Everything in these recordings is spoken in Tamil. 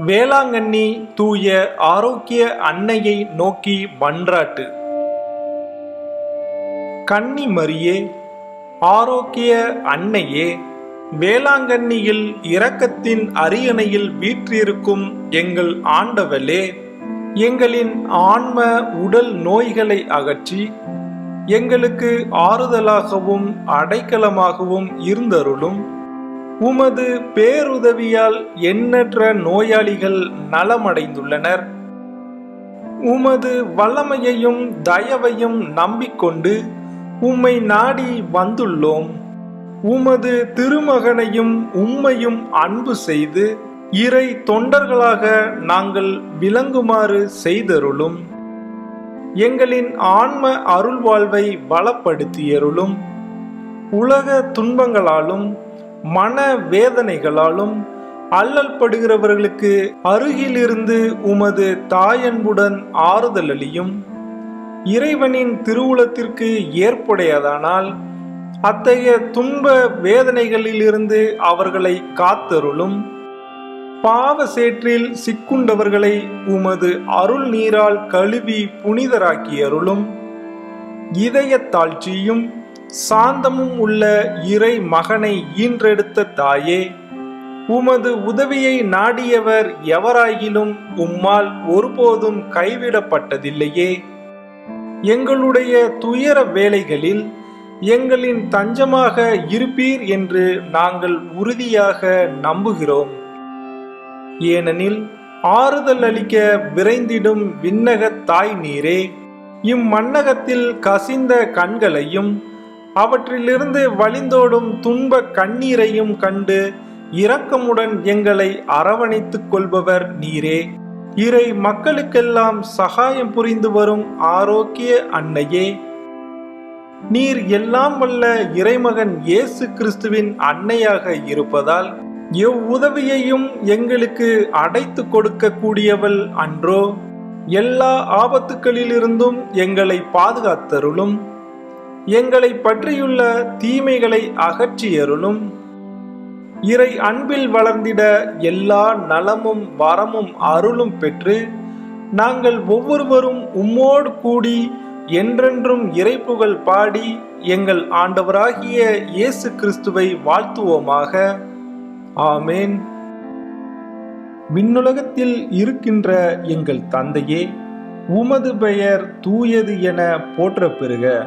வேளாங்கண்ணி தூய ஆரோக்கிய அன்னையை நோக்கி மன்றாட்டு கன்னி மரியே ஆரோக்கிய அன்னையே வேளாங்கண்ணியில் இரக்கத்தின் அரியணையில் வீற்றிருக்கும் எங்கள் ஆண்டவளே எங்களின் ஆன்ம உடல் நோய்களை அகற்றி எங்களுக்கு ஆறுதலாகவும் அடைக்கலமாகவும் இருந்தருளும் உமது பேருதவியால் எண்ணற்ற நோயாளிகள் நலமடைந்துள்ளனர். உமது வல்லமையையும் தயவையும் நம்பிக்கொண்டு உம்மை நாடி வந்துள்ளோம். உமது திருமகனையும் உம்மையும் அன்பு செய்து இறை தொண்டர்களாக நாங்கள் விளங்குமாறு செய்தருளும். எங்களின் ஆன்ம அருள்வாழ்வை பலப்படுத்தியருளும். உலக துன்பங்களாலும் மன வேதனைகளாலும் அல்லல் படுகிறவர்களுக்கு அருகிலிருந்து உமது தாயன்புடன் ஆறுதல் அளியும் இறைவனின் திருவுளத்திற்கு ஏற்புடையதானால் அத்தகைய துன்ப வேதனைகளிலிருந்து அவர்களை காத்தருளும். பாவ சேற்றில் சிக்குண்டவர்களை உமது அருள் நீரால் கழுவி புனிதராக்கியருளும். இதய தாழ்ச்சியும் சாந்தமும் உள்ள இறை மகனை ஈன்றெடுத்த தாயே உமது உதவியை நாடியவர் எவராயிலும் உம்மால் ஒருபோதும் கைவிடப்பட்டதில்லையே. எங்களுடைய துயர வேலைகளில் எங்களின் தஞ்சமாக இருப்பீர் என்று நாங்கள் உறுதியாக நம்புகிறோம். ஏனெனில் ஆறுதல் அளிக்க விரைந்திடும் விண்ணகத் தாய் நீரே இம்மண்ணகத்தில் கசிந்த கண்களையும் அவற்றிலிருந்து வழிந்தோடும் துன்ப கண்ணீரையும் கண்டு இரக்கமுடன் எங்களை அரவணைத்துக் கொள்பவர் நீரே. இறை மக்களுக்கெல்லாம் சகாயம் புரிந்து வரும் ஆரோக்கிய அன்னையே. நீர் எல்லாம் வல்ல இறைமகன் இயேசு கிறிஸ்துவின் அன்னையாக இருப்பதால் எவ்வுதவியையும் எங்களுக்கு அடைத்து கொடுக்க கூடியவள் அன்றோ. எல்லா ஆபத்துக்களிலிருந்தும் எங்களை பாதுகாத்தருளும். எங்களை பற்றியுள்ள தீமைகளை அகற்றியருளும். இறை அன்பில் வளர்ந்திட எல்லா நலமும் வரமும் அருளும் பெற்று நாங்கள் ஒவ்வொருவரும் உம்மோடு கூடி என்றென்றும் இறைப்புகள் பாடி எங்கள் ஆண்டவராகிய இயேசு கிறிஸ்துவை வாழ்த்துவோமாக. ஆமேன். விண்ணுலகத்தில் இருக்கின்ற எங்கள் தந்தையே உமது பெயர் தூயது என போற்ற பெறுக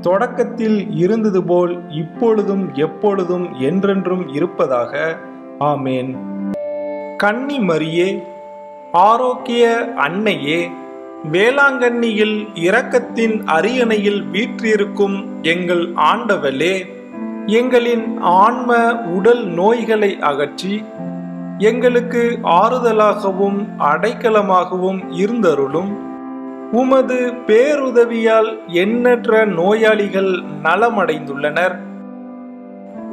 தொடக்கத்தில் இருந்தது போல் இப்பொழுதும் எப்பொழுதும் என்றென்றும் இருப்பதாக. ஆமேன். கன்னி மரியே ஆரோக்கிய அன்னையே வேளாங்கண்ணியில் இரக்கத்தின் அரியணையில் வீற்றிருக்கும் எங்கள் ஆண்டவளே எங்களின் ஆன்ம உடல் நோய்களை அகற்றி எங்களுக்கு ஆறுதலாகவும் அடைக்கலமாகவும் இருந்தருளும். உமது பேருதவியால் எண்ணற்ற நோயாளிகள் நலமடைந்துள்ளனர்.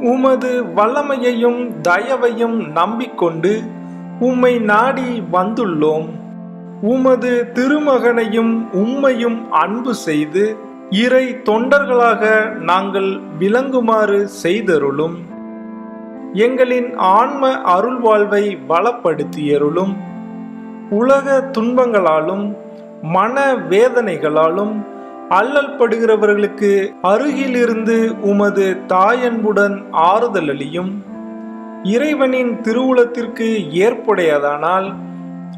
உமது வல்லமையையும் தயவையும் நம்பிக்கொண்டு உம்மை நாடி வந்துள்ளோம். உமது திருமகனையும் உம்மையும் அன்பு செய்து இறை தொண்டர்களாக நாங்கள் விளங்குமாறு செய்தருளும். எங்களின் ஆன்ம அருள்வாழ்வை வளப்படுத்தியருளும். உலக துன்பங்களாலும் மன வேதனைகளாலும் அல்லல் படுகிறவர்களுக்கு அருகிலிருந்து உமது தாயன்புடன் ஆறுதல் அளியும். இறைவனின் திருவுளத்திற்கு ஏற்புடையதானால்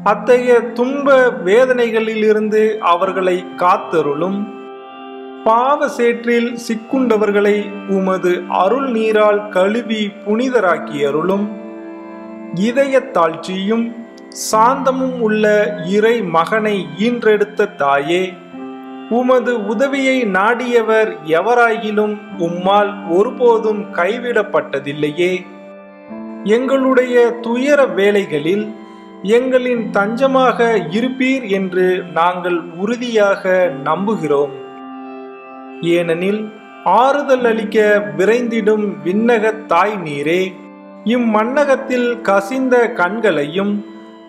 அத்தகைய துன்ப வேதனைகளிலிருந்து அவர்களை காத்தருளும். பாவ சேற்றில் சிக்குண்டவர்களை உமது அருள் நீரால் கழுவி புனிதராக்கியருளும். இதய தாழ்ச்சியும் சாந்தமும் உள்ள இறை மகனை ஈன்றெடுத்த தாயே உமது உதவியை நாடியவர் எவராயிலும் உம்மால் ஒருபோதும் கைவிடப்பட்டதில்லையே. எங்களுடைய துயர வேலைகளில் எங்களின் தஞ்சமாக இருப்பீர் என்று நாங்கள் உறுதியாக நம்புகிறோம். ஏனெனில் ஆறுதல் அளிக்க விரைந்திடும் விண்ணக தாய் நீரே இம்மண்ணகத்தில் கசிந்த கண்களையும்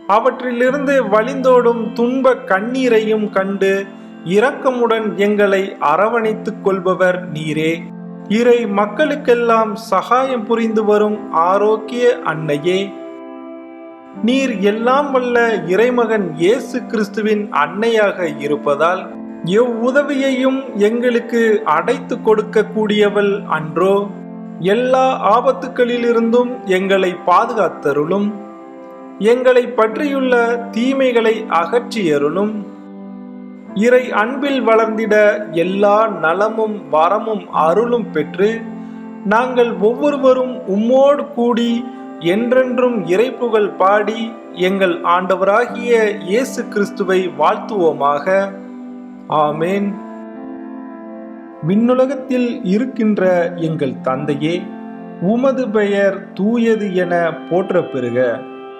அவற்றிலிருந்து வழிந்தோடும் துன்ப கண்ணீரையும் கண்டு இரக்கமுடன் எங்களை அரவணைத்துக் கொள்பவர் நீரே. இறை மக்களுக்கெல்லாம் சகாயம் புரிந்து வரும் ஆரோக்கிய அன்னையே. நீர் எல்லாம் வல்ல இறைமகன் இயேசு கிறிஸ்துவின் அன்னையாக இருப்பதால் எவ்வுதவியையும் எங்களுக்கு அடைத்து கொடுக்க கூடியவள் அன்றோ. எல்லா ஆபத்துக்களிலிருந்தும் எங்களை பாதுகாத்தருளும். எங்களை பற்றியுள்ள தீமைகளை அகற்றியருளும் இறை அன்பில் வளர்ந்திட எல்லா நலமும் வரமும் அருளும் பெற்று நாங்கள் ஒவ்வொருவரும் உம்மோடு கூடி என்றென்றும் இறைப்புகள் பாடி எங்கள் ஆண்டவராகிய இயேசு கிறிஸ்துவை வாழ்த்துவோமாக. ஆமேன். விண்ணுலகத்தில் இருக்கின்ற எங்கள் தந்தையே உமது பெயர் தூயது என போற்ற பெறுக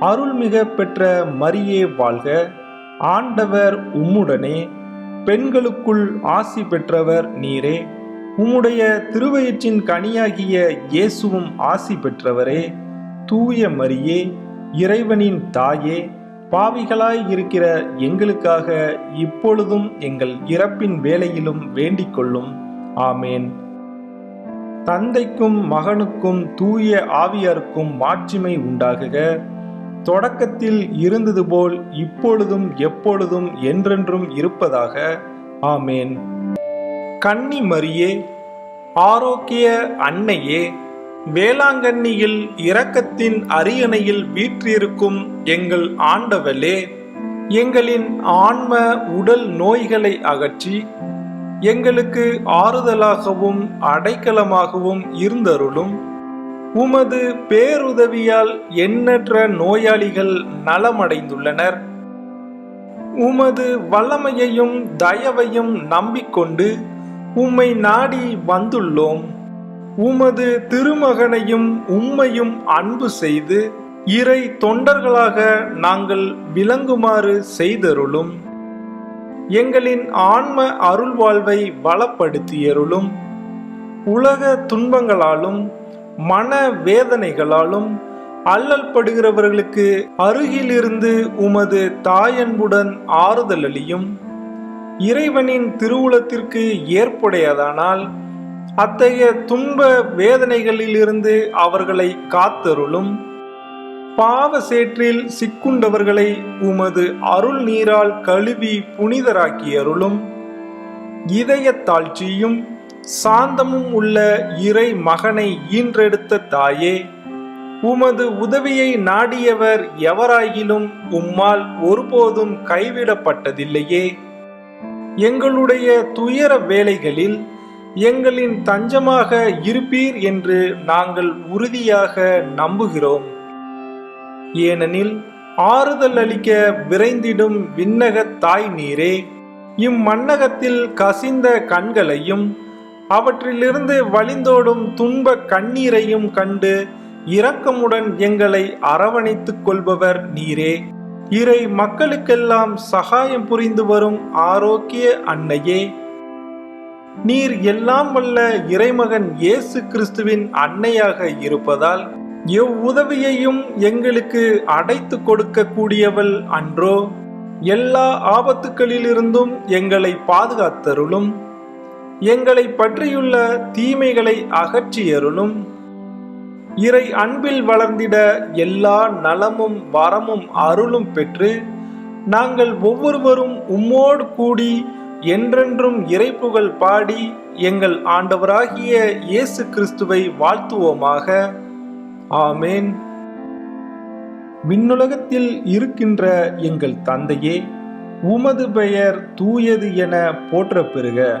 அருள்மிக பெற்ற மரியே வாழ்க. ஆண்டவர் உம்முடனே. பெண்களுக்குள் ஆசி பெற்றவர் நீரே. உம்முடைய திருவயிற்றின் கனியாகிய இயேசுவும் ஆசி பெற்றவரே. தூய மரியே இறைவனின் தாயே பாவிகளாய் இருக்கிற எங்களுக்காக இப்பொழுதும் எங்கள் இறப்பின் வேலையிலும் வேண்டிக் கொள்ளும். ஆமேன். தந்தைக்கும் மகனுக்கும் தூய ஆவியாருக்கும் மாட்சிமை உண்டாகுக. தொடக்கத்தில் இருந்தது போல் இப்பொழுதும் எப்பொழுதும் என்றென்றும் இருப்பதாக. ஆமேன். கன்னி மரியே ஆரோக்கிய அன்னையே வேளாங்கண்ணியில் இரக்கத்தின் அரியணையில் வீற்றிருக்கும் எங்கள் ஆண்டவளே எங்களின் ஆன்ம உடல் நோய்களை அகற்றி எங்களுக்கு ஆறுதலாகவும் அடைக்கலமாகவும் இருந்தருளும். உமது பேருதவியால் எண்ணற்ற நோயாளிகள் நலமடைந்துள்ளனர். உமது வல்லமையையும் தயவையும் நம்பிக்கொண்டு உம்மை நாடி வந்துள்ளோம். உமது திருமகனையும் உம்மையும் அன்பு செய்து இறை தொண்டர்களாக நாங்கள் விளங்குமாறு செய்தருளும். எங்களின் ஆன்ம அருள்வாழ்வை பலப்படுத்தியருளும் உலக துன்பங்களாலும் மன வேதனைகளாலும் அல்லல் படுகிறவர்களுக்கு அருகிலிருந்து உமது தாயன்புடன் ஆறுதலளியும் இறைவனின் திருவுளத்திற்கு ஏற்புடையதானால் அத்தகைய துன்ப வேதனைகளிலிருந்து அவர்களை காத்தருளும். பாவ சேற்றில் சிக்குண்டவர்களை உமது அருள் நீரால் கழுவி புனிதராக்கியருளும். இதய தாழ்ச்சியும் சாந்தமும் உள்ள இறை மகனை ஈன்றெடுத்த தாயே உமது உதவியை நாடியவர் எவராயிலும் உம்மால் ஒருபோதும் கைவிடப்பட்டதில்லையே. எங்களுடைய துயர வேலைகளில் எங்களின் தஞ்சமாக இருப்பீர் என்று நாங்கள் உறுதியாக நம்புகிறோம். ஏனெனில் ஆறுதல் அளிக்க விரைந்திடும் விண்ணகத் தாய் நீரே இம்மண்ணகத்தில் கசிந்த கண்களையும் அவற்றிலிருந்து வழிந்தோடும் துன்ப கண்ணீரையும் கண்டு இரக்கமுடன் எங்களை அரவணைத்துக் கொள்பவர் நீரே. இறை மக்களுக்கெல்லாம் சகாயம் புரிந்து வரும் ஆரோக்கிய அன்னையே. நீர் எல்லாம் வல்ல இறைமகன் இயேசு கிறிஸ்துவின் அன்னையாக இருப்பதால் எவ்வுதவியையும் எங்களுக்கு அடைத்து கொடுக்க கூடியவள் அன்றோ. எல்லா ஆபத்துக்களிலிருந்தும் எங்களை பாதுகாத்தருளும். எங்களை பற்றியுள்ள தீமைகளை அகற்றியருளும். இறை அன்பில் வளர்ந்திட எல்லா நலமும் வரமும் அருளும் பெற்று நாங்கள் ஒவ்வொருவரும் உம்மோடு கூடி என்றென்றும் இறைப்புகள் பாடி எங்கள் ஆண்டவராகிய இயேசு கிறிஸ்துவை வாழ்த்துவோமாக. ஆமேன். விண்ணுலகத்தில் இருக்கின்ற எங்கள் தந்தையே உமது பெயர் தூயது என போற்ற பெறுக